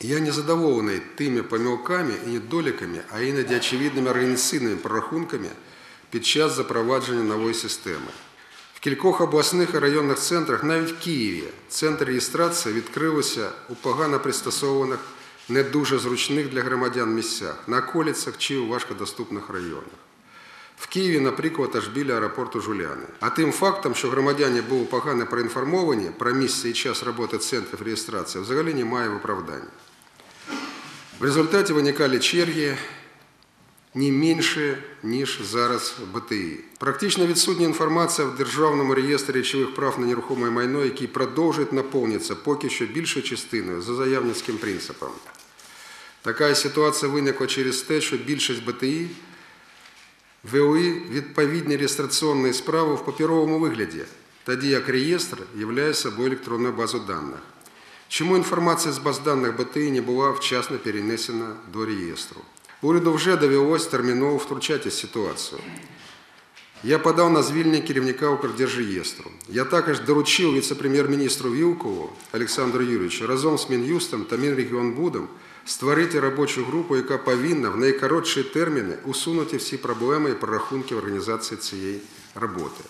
Я не задоволений тими помилками і недоліками, а іноді очевидними організаційними прорахунками під час запровадження нової системи. В кількох обласних і районних центрах, навіть в Києві, центр реєстрації відкрилося у погано пристосованих, не дуже зручних для громадян місцях, на околицях чи у важкодоступних районах. В Києві, наприклад, аж біля аеропорту Жуляни. А тим фактом, що громадяни були погано проінформовані про місце і час роботи центрів реєстрації, взагалі немає виправдання. В результаті виникали черги не менше, ніж зараз в БТІ. Практично відсутня інформація в Державному реєстрі речових прав на нерухоме майно, який продовжує наповнитися поки що більшою частиною за заявницьким принципом. Така ситуація виникла через те, що більшість БТІ вели відповідні реєстраційні справи в паперовому вигляді, тоді як реєстр є собою електронну базу даних. Чому інформація з баз даних БТІ не була вчасно перенесена до реєстру? Уряду вже довелось терміново втручатися в ситуацію. Я подав на звільнення керівника Укрдержреєстру. Я також доручив віце-прем'єр-міністру Вілкову Олександру Юрійовичу разом з Мін'юстом та Мінрегіонбудом створити робочу групу, яка повинна в найкоротші терміни усунути всі проблеми і прорахунки в організації цієї роботи.